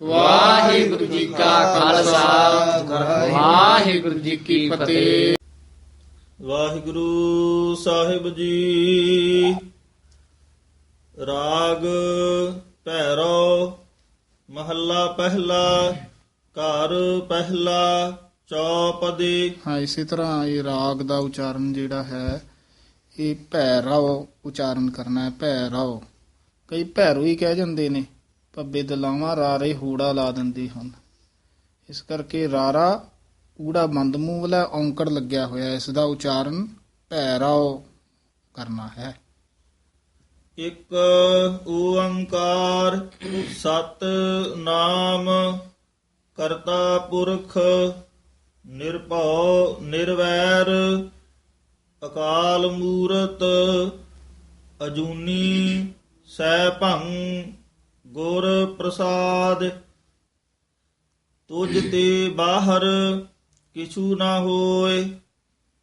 ਵਾਹਿਗੁਰੂ ਜੀ ਕਾ ਖਾਲਸਾ। ਵਾਹਿਗੁਰੂ ਜੀ ਕੀ ਫਤਿਹ। ਵਾਹਿਗੁਰੂ ਸਾਹਿਬ ਜੀ। ਰਾਗ ਭੈਰੋ ਮਹੱਲਾ ਪਹਿਲਾ ਘਰ ਪਹਿਲਾ ਚੌਪਦੀ। ਹਾਂ ਇਸੇ ਤਰ੍ਹਾਂ ਇਹ ਰਾਗ ਦਾ ਉਚਾਰਨ ਜਿਹੜਾ ਹੈ ਇਹ ਭੈਰਵ ਉਚਾਰਨ ਕਰਨਾ ਹੈ ਭੈਰਵ ਕਈ ਭੈਰੋ ਹੀ ਕਹਿ ਜਾਂਦੇ ਨੇ। ਪੱਬੇ ਦਲਾਵਾਂ ਰਾਰੇ ਹੂੜਾ ਲਾ ਦਿੰਦੇ ਹਨ ਇਸ ਕਰਕੇ ਰਾਰਾ ਊੜਾ ਬੰਦ ਮੂੰਹ ਵਾਲਾ ਔਂਕੜ ਲੱਗਿਆ ਹੋਇਆ ਹੈ। ਇਸ ਦਾ ਉਚਾਰਨ ਭੈਰਵ ਕਰਨਾ ਹੈ ਇੱਕ ਓੰਕਾਰ ਸਤ ਨਾਮ ਕਰਤਾ ਪੁਰਖ ਨਿਰਭਉ ਨਿਰਵੈਰ ਅਕਾਲ ਮੂਰਤ ਅਜੂਨੀ ਸੈਭੰ ਗੁਰ ਪ੍ਰਸਾਦ। ਤੁਝ ਤੇ ਬਾਹਰ ਕਿਛੂ ਨਾ ਹੋਏ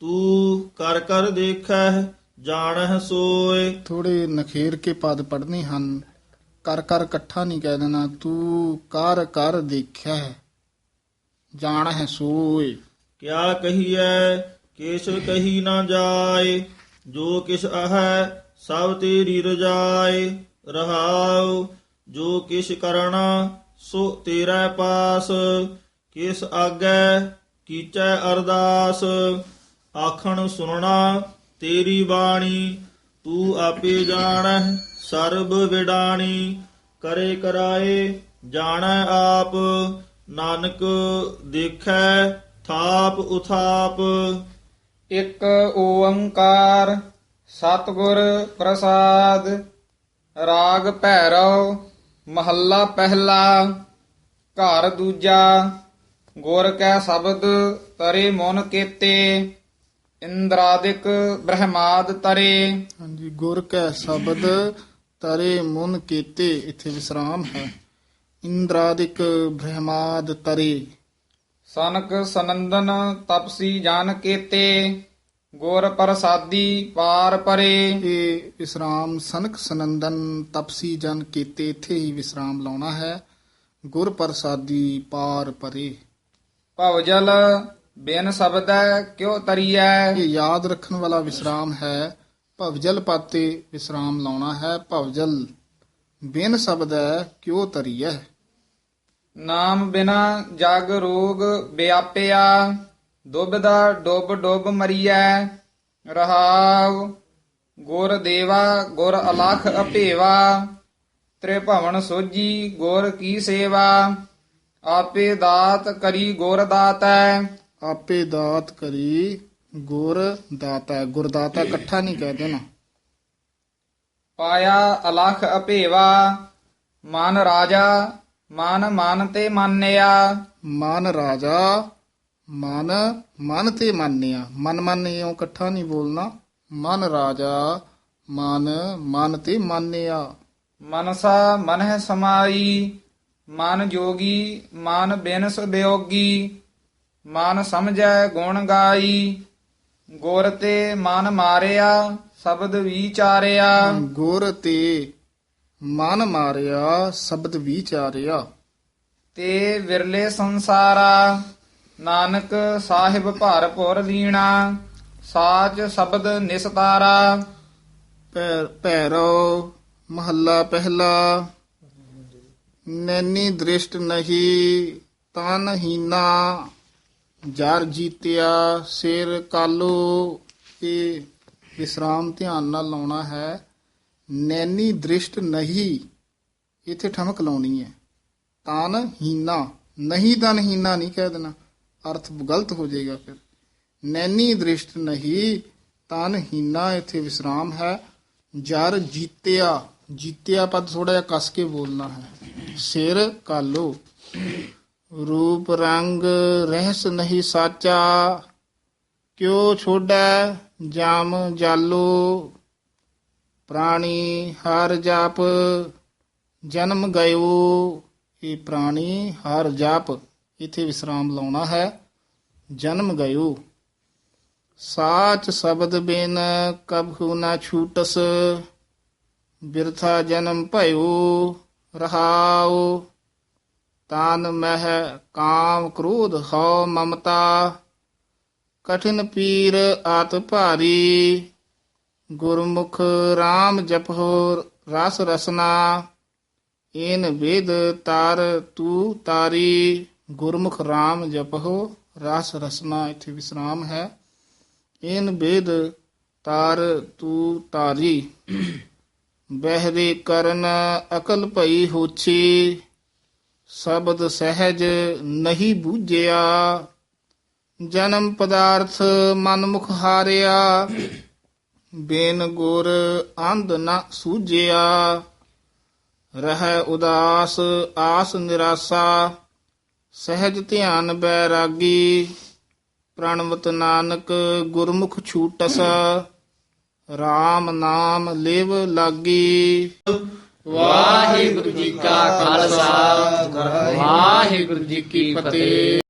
ਤੂੰ ਕਰ ਕਰ ਦੇਖੈ ਜਾਣਹਿ ਸੋਏ। ਥੋੜੇ ਨਖੇਰ ਕੇ ਪਦ ਪੜਨੇ ਹਨ ਕਰ ਕਰ ਇਕੱਠਾ ਨਹੀਂ ਕਹਿ ਦੇਣਾ ਤੂੰ ਕਰ ਕਰ ਦੇਖਿਆ ਜਾਣ ਹੈ ਸੋਏ। ਕਿਆ ਕਹੀਐ ਕਿਛ ਕਹੀ ਨਾ ਜਾਏ ਜੋ ਕਿਛ ਆਹੈ ਸਭ ਤੇਰੀ ਰਜਾਏ ਰਹਾਉ। ਜੋ ਕਿਛ ਕਰਣਾ ਸੋ ਤੇਰਾ ਪਾਸ। ਕਿਸ ਆਗੈ ਕੀਚੈ ਅਰਦਾਸ? ਆਖਣ ਸੁਣਨਾ, ਤੇਰੀ ਬਾਣੀ, ਤੂੰ ਆਪੇ ਜਾਣੈ, ਸਰਬ ਵਿਡਾਣੀ। ਕਰੇ ਕਰਾਏ, ਜਾਣੈ ਆਪ। ਨਾਨਕ ਦੇਖੈ, ਥਾਪ ਉਥਾਪ। ਇਕ ਓੰਕਾਰ, ਸਤਿਗੁਰ ਪ੍ਰਸਾਦ। ਰਾਗ ਭੈਰਵ ਮਹੱਲਾ ਪਹਿਲਾ ਘਰ ਦੂਜਾ ਗੁਰ ਕੈ ਸ਼ਬਦ ਤਰੇ ਮਨ ਕੀਤੇ ਇੰਦਰਾਦਿਕ ਬ੍ਰਹਮਾਦ ਤਰੇ। ਹਾਂਜੀ ਗੁਰ ਕੈ ਸ਼ਬਦ ਤਰੇ ਮੁਨ ਕੀਤੇ ਇੱਥੇ ਵਿਸਰਾਮ ਹੈ। ਇੰਦਰਾਦਿਕ ਬ੍ਰਹਮਾਦ ਤਰੇ। ਸਨਕ ਸਨੰਦਨ ਤਪਸੀ ਜਾਨ ਕੀਤੇ। ਗੁਰ ਪ੍ਰਸਾਦੀ ਪਾਰ ਪਰੇ। ਇਹ ਵਿਸਰਾਮ ਸਨਕ ਸਨੰਦਨ ਤਪਸੀ ਜਨ ਕੀਤੇ ਇੱਥੇ ਹੀ ਵਿਸਰਾਮ ਲਾਉਣਾ ਹੈ ਗੁਰ ਪ੍ਰਸਾਦੀ ਪਾਰ ਪਰੇ। ਭਵਜਲ ਬਿਨ ਸ਼ਬਦੈ ਕਿਉ ਤਰੀਐ? ਇਹ ਯਾਦ ਰੱਖਣ ਵਾਲਾ ਵਿਸਰਾਮ ਹੈ ਭਵਜਲ ਪਾਤੇ ਵਿਸਰਾਮ ਲਾਉਣਾ ਹੈ ਭਵਜਲ ਬਿਨ ਸ਼ਬਦ ਕਿਉ ਤਰੀਐ? ਨਾਮ ਬਿਨਾ ਜਗ ਰੋਗ ਵਿਆਪਿਆ। ਦੁਬਦਾ ਡੁੱਬ ਡੁੱਬ ਮਰੀਐ ਰਹਾਵ ਗੁਰ ਦੇਵਾ ਗੁਰ ਅਲਖ ਅਭੇਵਾ ਤ੍ਰਿਭਵਨ ਸੋਜੀ ਗੁਰ ਕੀ ਸੇਵਾ ਆਪੇ ਦਾਤ ਕਰੀ ਗੁਰ ਦਾਤੈ। ਆਪੇ ਦਾਤ ਕਰੀ ਗੁਰ ਦਾਤਾ ਗੁਰਦਾਤਾ ਇਕੱਠਾ ਨਹੀਂ ਕਹਿ ਦੇਣਾ। ਪਾਇਆ ਅਲਖ ਅਭੇਵਾ ਮਨ ਰਾਜਾ ਮਨ ਮਨ ਤੇ ਮੰਨਿਆ। ਮਨ ਰਾਜਾ ਮਨ ਮਨ ਤੇ ਮੰਨਿਆ। ਮਨ ਮਨ ਇਉਂ ਇਕੱਠਾ ਨਹੀਂ ਬੋਲਣਾ। ਮਨ ਰਾਜਾ ਮਨ ਮਨ ਤੇ ਮੰਨਿਆ। ਮਨਸਾ ਮਨਹਿ ਸਮਾਈ। ਮਨ ਜੋਗੀ ਮਨ ਬਿਨਸ ਬਿਯੋਗੀ ਮਨ ਸਮਝੈ ਗੁਣ ਗਾਈ। ਗੁਰ ਤੇ ਮਨ ਮਾਰਿਆ ਸ਼ਬਦ ਵਿਚਾਰਿਆ। ਗੁਰ ਤੇ ਮਨ ਮਾਰਿਆ ਸ਼ਬਦ ਵਿਚਾਰਿਆ। ਤੇ ਵਿਰਲੇ ਸੰਸਾਰਾ। ਨਾਨਕ ਸਾਹਿਬ ਭਰਪੁਰ ਲੀਣਾ, ਸਾਚ ਸ਼ਬਦ ਨਿਸਤਾਰਾ। ਭੈ- ਭੈਰੋ, ਮਹੱਲਾ ਪਹਿਲਾ। ਨੈਨੀ ਦ੍ਰਿਸ਼ਟ ਨਹੀਂ ਤਨ ਹੀਨਾ ਜਰ ਜੀਤਿਆ ਸਿਰ ਕਾਲੋ ਇਹ ਵਿਸਰਾਮ ਧਿਆਨ ਨਾਲ ਲਾਉਣਾ ਹੈ। ਨੈਨੀ ਦ੍ਰਿਸ਼ਟ ਨਹੀਂ, ਇੱਥੇ ਠਮਕ ਲਾਉਣੀ ਹੈ। ਤਨ ਹੀਨਾ ਨਹੀਂ ਤਨ ਹੀਨਾ ਨਹੀਂ ਕਹਿ ਦੇਣਾ। ਅਰਥ ਗਲਤ ਹੋ ਜਾਏਗਾ ਫਿਰ। ਨੈਨੀ ਦ੍ਰਿਸ਼ਟ ਨਹੀਂ, ਤਨ ਹੀਨਾ, ਇੱਥੇ ਵਿਸਰਾਮ ਹੈ। ਜਰ ਜੀਤਿਆ ਜੀਤਿਆ ਪਦ ਥੋੜਾ ਜਿਹਾ ਕਸ ਕੇ ਬੋਲਣਾ ਹੈ। ਸਿਰ ਕਾਲੋ ਰੂਪ ਰੰਗ ਰਹਿਸ ਨਹੀਂ ਸਾਚਾ। ਕਿਉ ਛੋੜੈ? ਜਾਮ ਜਾਲੋ। ਪ੍ਰਾਣੀ ਹਰ ਜਪ, ਜਨਮ ਗਇਓ। ਇਹ ਪ੍ਰਾਣੀ ਹਰ ਜਪ। ਇਥੇ ਵਿਸਰਾਮ ਲਾਉਣਾ ਹੈ। ਜਨਮ ਗਇਓ। ਸਾਚ ਸ਼ਬਦ ਬਿਨ ਕਬਹੂ ਨਾ ਛੂਟਸ, ਬਿਰਥਾ ਜਨਮ ਭਇਓ, ਰਹਾਉ। ਤਾਨ ਮਹ ਕਾਮ ਕ੍ਰੋਧ ਹਉ ਮਮਤਾ, ਕਠਿਨ ਪੀਰ ਆਤ ਭਾਰੀ। ਗੁਰਮੁਖ RAM ਜਪੋ ਰਸ ਰਸਨਾ, ਏਨ ਵੇਦ ਤਾਰ ਤੂ ਤਾਰੀ। ਗੁਰਮੁਖ RAM ਜਪੋ ਰਸ ਰਸਨਾ, ਇੱਥੇ ਵਿਸਰਾਮ ਹੈ। ਇਨ ਬੇਦ ਤਾਰ ਤੂ ਤਾਰੀ ਬਹਿਰੇ ਕਰਨ ਅਕਲ ਭਈ ਹੋਛੀ। ਸ਼ਬਦ ਸਹਿਜ ਨਹੀਂ ਬੂਝਿਆ। ਜਨਮ ਪਦਾਰਥ ਮਨ ਮੁਖ ਹਾਰਿਆ। ਬੇਨ ਗੁਰ ਅੰਧ ਨਾ ਸੂਝਿਆ। ਰਹਿ ਉਦਾਸ, ਆਸ ਨਿਰਾਸਾ। ਸਹਿਜ ਧਿਆਨ ਬੈਰਾਗੀ, ਪ੍ਰਣਵਤ ਨਾਨਕ, ਗੁਰਮੁਖ ਛੂਟਸ RAM ਨਾਮ ਲਿਵ ਲਾਗੀ। ਵਾਹਿਗੁਰੂ ਜੀ ਕਾ ਖਾਲਸਾ, ਵਾਹਿਗੁਰੂ ਜੀ ਕੀ ਫਤਿਹ।